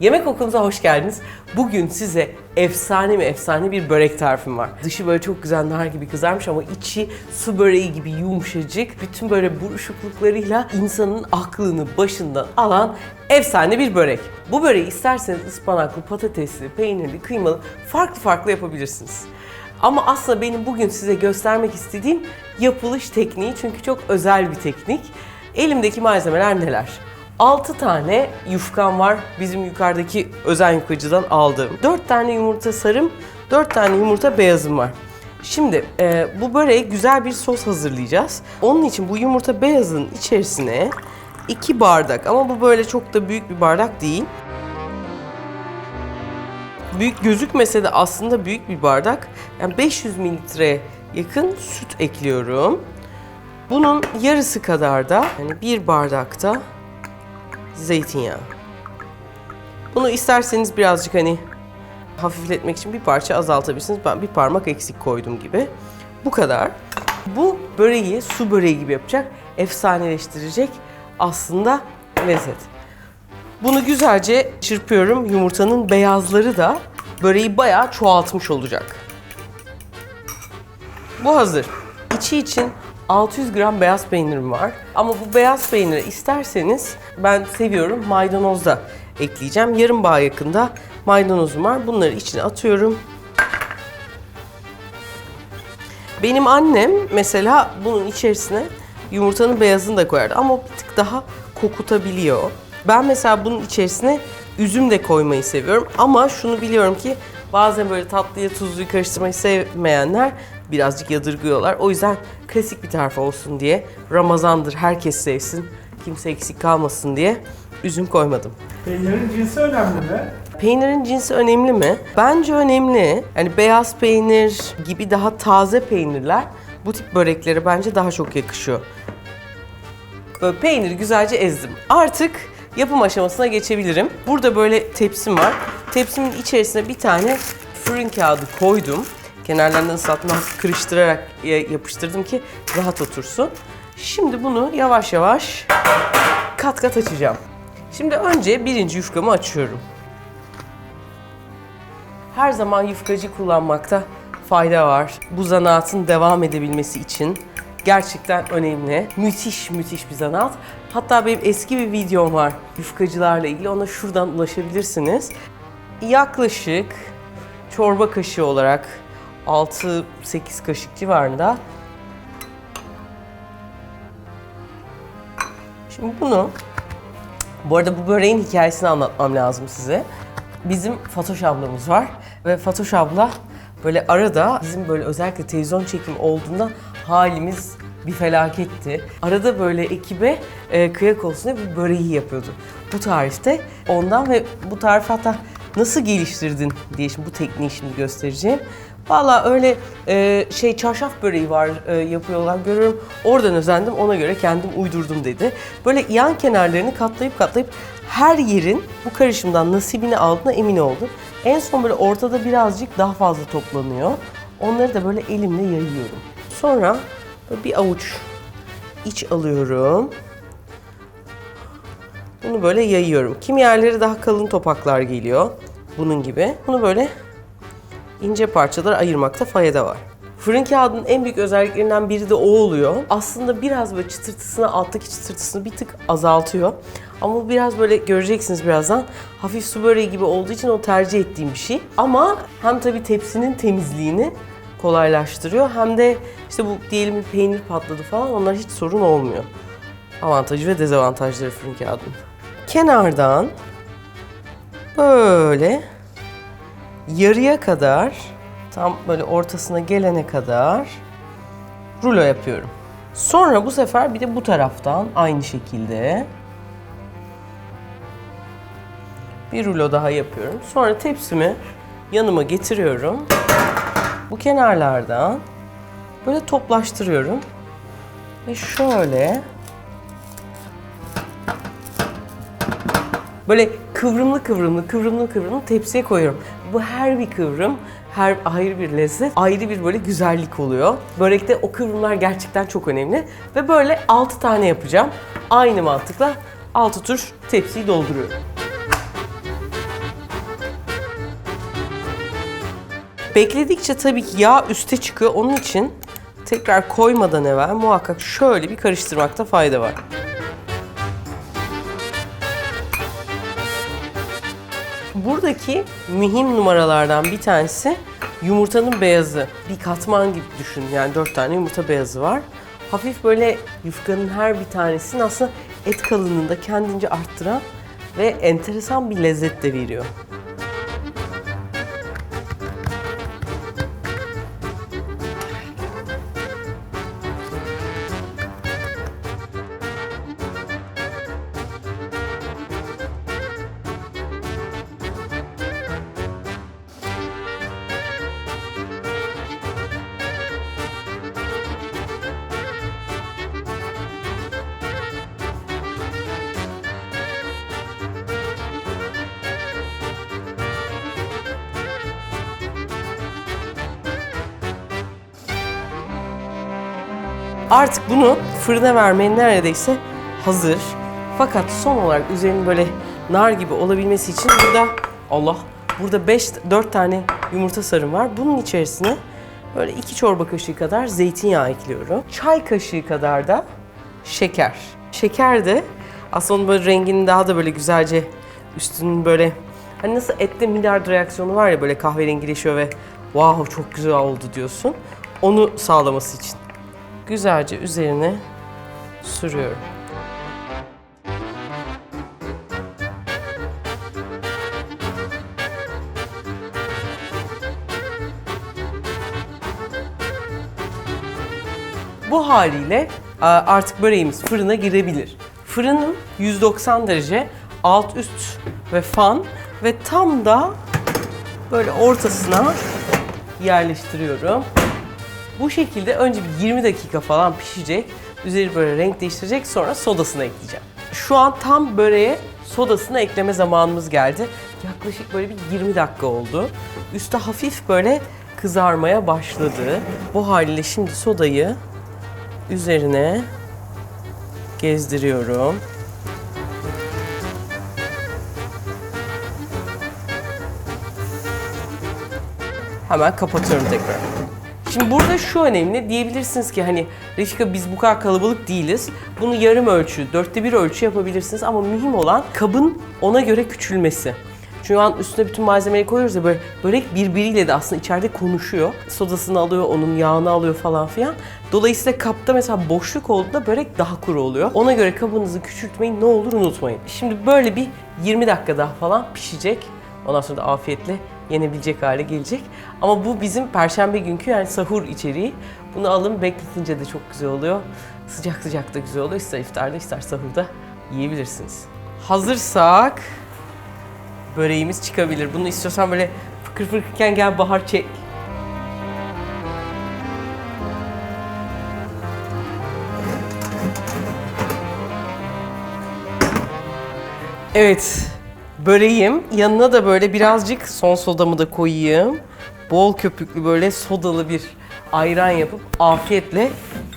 Yemek okulumuza hoş geldiniz. Bugün size efsane mi efsane bir börek tarifim var. Dışı böyle çok güzel nar gibi kızarmış ama içi su böreği gibi yumuşacık. Bütün böyle buruşukluklarıyla insanın aklını başından alan efsane bir börek. Bu böreği isterseniz ıspanaklı, patatesli, peynirli, kıymalı farklı farklı yapabilirsiniz. Ama aslında benim bugün size göstermek istediğim yapılış tekniği çünkü çok özel bir teknik. Elimdeki malzemeler neler? 6 tane yufkam var. Bizim yukarıdaki özel yufkacıdan aldığım. 4 tane yumurta sarım, 4 tane yumurta beyazım var. Şimdi e, bu böreğe güzel bir sos hazırlayacağız. Onun için bu yumurta beyazın içerisine 2 bardak ama bu böyle çok da büyük bir bardak değil. Büyük gözükmese de aslında büyük bir bardak. Yani 500 mililitre yakın süt ekliyorum. Bunun yarısı kadar da yani bir bardakta zeytinyağı. Bunu isterseniz birazcık hani hafifletmek için bir parça azaltabilirsiniz. Ben bir parmak eksik koydum gibi. Bu kadar. Bu böreği su böreği gibi yapacak, efsaneleştirecek aslında lezzet. Bunu güzelce çırpıyorum. Yumurtanın beyazları da böreği bayağı çoğaltmış olacak. Bu hazır. İçi için 600 gram beyaz peynirim var. Ama bu beyaz peyniri isterseniz ben seviyorum maydanoz da ekleyeceğim. Yarım bağ yakında maydanozum var. Bunları içine atıyorum. Benim annem mesela bunun içerisine yumurtanın beyazını da koyardı ama bir tık daha kokutabiliyor. Ben mesela bunun içerisine üzüm de koymayı seviyorum ama şunu biliyorum ki bazen böyle tatlıya tuzluyu karıştırmayı sevmeyenler birazcık yadırgıyorlar. O yüzden klasik bir tarif olsun diye Ramazandır herkes sevsin kimse eksik kalmasın diye üzüm koymadım. Peynirin cinsi önemli mi? Peynirin cinsi önemli mi? Bence önemli. Yani beyaz peynir gibi daha taze peynirler bu tip böreklere bence daha çok yakışıyor. Böyle peyniri güzelce ezdim. Artık yapım aşamasına geçebilirim. Burada böyle tepsim var. Tepsimin içerisine bir tane fırın kağıdı koydum. Kenarlarını ıslatma kırıştırarak yapıştırdım ki rahat otursun. Şimdi bunu yavaş yavaş kat kat açacağım. Şimdi önce birinci yufkamı açıyorum. Her zaman yufkacı kullanmakta fayda var. Bu zanaatın devam edebilmesi için gerçekten önemli. Müthiş müthiş bir zanaat. Hatta benim eski bir videom var yufkacılarla ilgili. Ona şuradan ulaşabilirsiniz. Yaklaşık çorba kaşığı olarak 6-8 kaşık civarında. Şimdi bunu bu arada bu böreğin hikayesini anlatmam lazım size. Bizim Fatoş ablamız var ve Fatoş abla böyle arada bizim böyle özellikle televizyon çekimi olduğunda halimiz bir felaketti. Arada böyle ekibe e, kıyak olsun diye bir böreği yapıyordu. Bu tarifte ondan ve bu tarifi hatta nasıl geliştirdin diye şimdi bu tekniği şimdi göstereceğim. Valla öyle e, şey çarşaf böreği var e, yapıyorlar görüyorum. Oradan özendim ona göre kendim uydurdum dedi. Böyle yan kenarlarını katlayıp katlayıp her yerin bu karışımdan nasibini aldığına emin oldum. En son böyle ortada birazcık daha fazla toplanıyor. Onları da böyle elimle yayıyorum. Sonra bir avuç iç alıyorum. Bunu böyle yayıyorum. Kim yerleri daha kalın topaklar geliyor. Bunun gibi. Bunu böyle ince parçalara ayırmakta fayda var. Fırın kağıdının en büyük özelliklerinden biri de o oluyor. Aslında biraz böyle çıtırtısını, alttaki çıtırtısını bir tık azaltıyor. Ama biraz böyle göreceksiniz birazdan. Hafif su böreği gibi olduğu için o tercih ettiğim bir şey. Ama hem tabii tepsinin temizliğini kolaylaştırıyor hem de işte bu diyelim peynir patladı falan onlar hiç sorun olmuyor. Avantajı ve dezavantajları fırın kağıdının. Kenardan böyle yarıya kadar tam böyle ortasına gelene kadar rulo yapıyorum. Sonra bu sefer bir de bu taraftan aynı şekilde bir rulo daha yapıyorum. Sonra tepsimi yanıma getiriyorum. Bu kenarlardan böyle toplaştırıyorum. Ve şöyle Böyle kıvrımlı kıvrımlı, kıvrımlı kıvrımlı tepsiye koyuyorum. Bu her bir kıvrım, her ayrı bir lezzet, ayrı bir böyle güzellik oluyor. Börekte o kıvrımlar gerçekten çok önemli. Ve böyle 6 tane yapacağım. Aynı mantıkla altı tur tepsiyi dolduruyorum. Bekledikçe tabii ki yağ üste çıkıyor. Onun için tekrar koymadan evvel muhakkak şöyle bir karıştırmakta fayda var. Buradaki mühim numaralardan bir tanesi yumurtanın beyazı. Bir katman gibi düşün. Yani dört tane yumurta beyazı var. Hafif böyle yufkanın her bir tanesinin aslında et kalınlığını da kendince arttıran ve enteresan bir lezzet de veriyor. Artık bunu fırına vermeye neredeyse hazır. Fakat son olarak üzerinin böyle nar gibi olabilmesi için burada Allah burada 5 4 tane yumurta sarım var. Bunun içerisine böyle 2 çorba kaşığı kadar zeytinyağı ekliyorum. Çay kaşığı kadar da şeker. Şeker de aslında onun böyle rengini daha da böyle güzelce üstünün böyle hani nasıl ette milyard reaksiyonu var ya böyle kahverengileşiyor ve wow çok güzel oldu diyorsun. Onu sağlaması için güzelce üzerine sürüyorum. Bu haliyle a, artık böreğimiz fırına girebilir. Fırınım 190 derece, alt üst ve fan ve tam da böyle ortasına yerleştiriyorum. Bu şekilde önce bir 20 dakika falan pişecek. Üzeri böyle renk değiştirecek sonra sodasını ekleyeceğim. Şu an tam böreğe sodasını ekleme zamanımız geldi. Yaklaşık böyle bir 20 dakika oldu. Üstü hafif böyle kızarmaya başladı. Bu haliyle şimdi sodayı üzerine gezdiriyorum. Hemen kapatıyorum tekrar. Şimdi burada şu önemli. Diyebilirsiniz ki hani Refika biz bu kadar kalabalık değiliz. Bunu yarım ölçü, dörtte bir ölçü yapabilirsiniz ama mühim olan kabın ona göre küçülmesi. Şu an üstüne bütün malzemeyi koyuyoruz ya böyle börek birbiriyle de aslında içeride konuşuyor. Sodasını alıyor, onun yağını alıyor falan filan. Dolayısıyla kapta mesela boşluk olduğunda börek daha kuru oluyor. Ona göre kabınızı küçültmeyi ne olur unutmayın. Şimdi böyle bir 20 dakika daha falan pişecek. Ondan sonra da afiyetle yenebilecek hale gelecek. Ama bu bizim perşembe günkü yani sahur içeriği. Bunu alın bekletince de çok güzel oluyor. Sıcak sıcak da güzel oluyor. İster iftarda ister sahurda yiyebilirsiniz. Hazırsak böreğimiz çıkabilir. Bunu istiyorsan böyle fıkır fıkırken gel bahar çek. Evet, böreğim. Yanına da böyle birazcık son sodamı da koyayım. Bol köpüklü böyle sodalı bir ayran yapıp afiyetle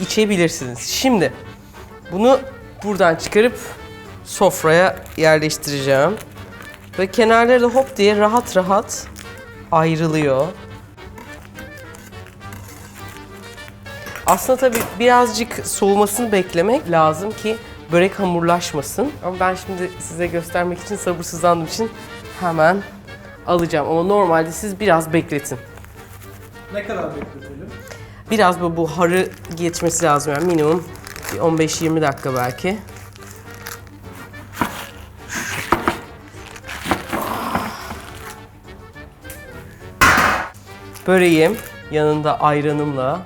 içebilirsiniz. Şimdi bunu buradan çıkarıp sofraya yerleştireceğim. Ve kenarları da hop diye rahat rahat ayrılıyor. Aslında tabii birazcık soğumasını beklemek lazım ki börek hamurlaşmasın. Ama ben şimdi size göstermek için sabırsızlandığım için hemen alacağım. Ama normalde siz biraz bekletin. Ne kadar bekletelim? Biraz bu buharı geçmesi lazım yani minimum bir 15-20 dakika belki. Böreğim yanında ayranımla.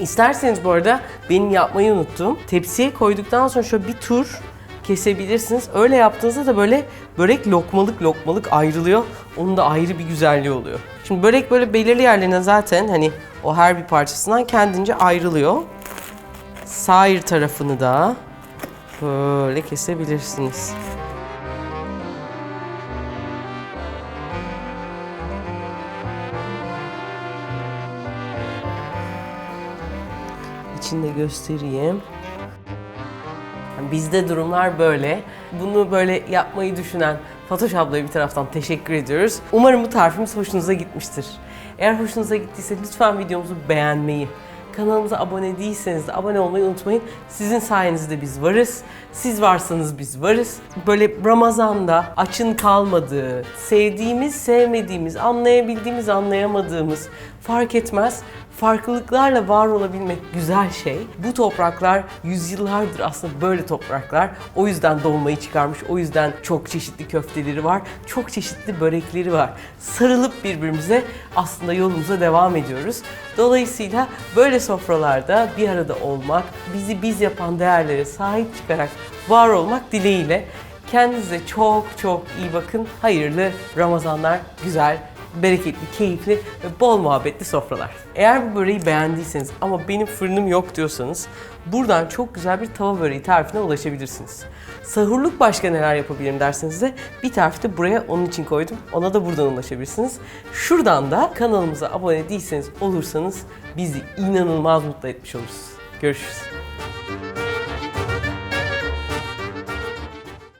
İsterseniz bu arada benim yapmayı unuttum. Tepsiye koyduktan sonra şöyle bir tur kesebilirsiniz. Öyle yaptığınızda da böyle börek lokmalık lokmalık ayrılıyor. Onun da ayrı bir güzelliği oluyor. Şimdi börek böyle belirli yerlerine zaten hani o her bir parçasından kendince ayrılıyor. Sair tarafını da böyle kesebilirsiniz. İçinde göstereyim. Bizde durumlar böyle. Bunu böyle yapmayı düşünen Fatoş ablaya bir taraftan teşekkür ediyoruz. Umarım bu tarifimiz hoşunuza gitmiştir. Eğer hoşunuza gittiyse lütfen videomuzu beğenmeyi, kanalımıza abone değilseniz de abone olmayı unutmayın. Sizin sayenizde biz varız. Siz varsanız biz varız. Böyle Ramazan'da açın kalmadığı, sevdiğimiz, sevmediğimiz, anlayabildiğimiz, anlayamadığımız fark etmez farklılıklarla var olabilmek güzel şey. Bu topraklar yüzyıllardır aslında böyle topraklar. O yüzden dolmayı çıkarmış. O yüzden çok çeşitli köfteleri var. Çok çeşitli börekleri var. Sarılıp birbirimize aslında yolumuza devam ediyoruz. Dolayısıyla böyle sofralarda bir arada olmak, bizi biz yapan değerlere sahip çıkarak var olmak dileğiyle kendinize çok çok iyi bakın. Hayırlı Ramazanlar, güzel, bereketli, keyifli ve bol muhabbetli sofralar. Eğer bu böreği beğendiyseniz ama benim fırınım yok diyorsanız buradan çok güzel bir tava böreği tarifine ulaşabilirsiniz. Sahurluk başka neler yapabilirim derseniz de bir tarifi de buraya onun için koydum. Ona da buradan ulaşabilirsiniz. Şuradan da kanalımıza abone değilseniz olursanız bizi inanılmaz mutlu etmiş olursunuz. Görüşürüz.